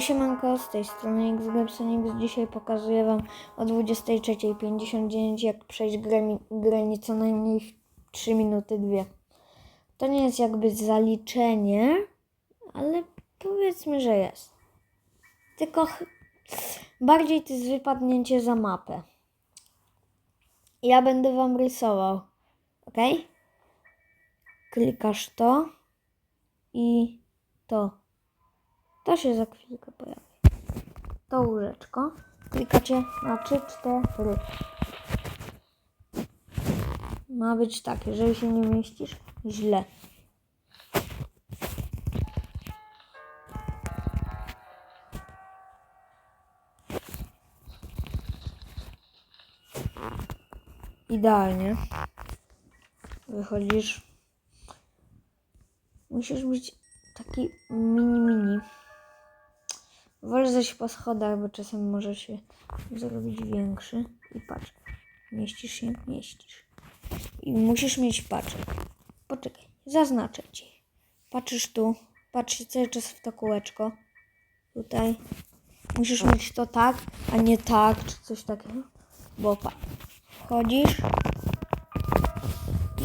Siemanko, z tej strony XGapsonix. Dzisiaj pokazuję Wam o 23.59 jak przejść co najmniej w 3 minuty 2. To nie jest jakby zaliczenie, ale powiedzmy, że jest. Tylko bardziej to jest wypadnięcie za mapę. Ja będę Wam rysował, ok? Klikasz to i to. To się za chwilkę pojawi. To łóżeczko. Klikacie na 3, 4. Ma być tak, jeżeli się nie mieścisz, źle. Idealnie. Wychodzisz. Musisz być taki mini. Wolę zejść po schodach, bo czasem może się zrobić większy. I patrz, mieścisz się, mieścisz. I musisz mieć paczek. Poczekaj, zaznaczę ci. Patrzysz tu, patrz się cały czas w to kółeczko. Tutaj. Musisz mieć to tak, a nie tak, czy coś takiego. Bo patrz, wchodzisz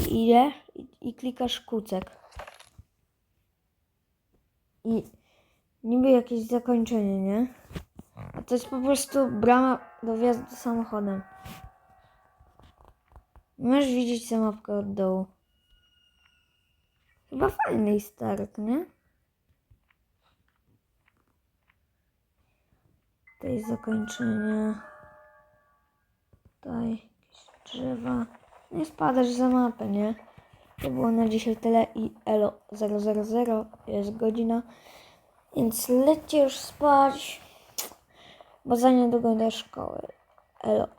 i idziesz i, i klikasz kucek. I niby jakieś zakończenie, nie? A to jest po prostu brama do wjazdu samochodem. Możesz widzieć tę mapkę od dołu. Chyba fajny easter egg, nie? Jest zakończenie. Tutaj jakieś drzewa. Nie spadasz za mapę, nie? To było na dzisiaj tyle i elo 000 jest godzina. Więc lećcie już spać, bo za niedługo do szkoły. Elo.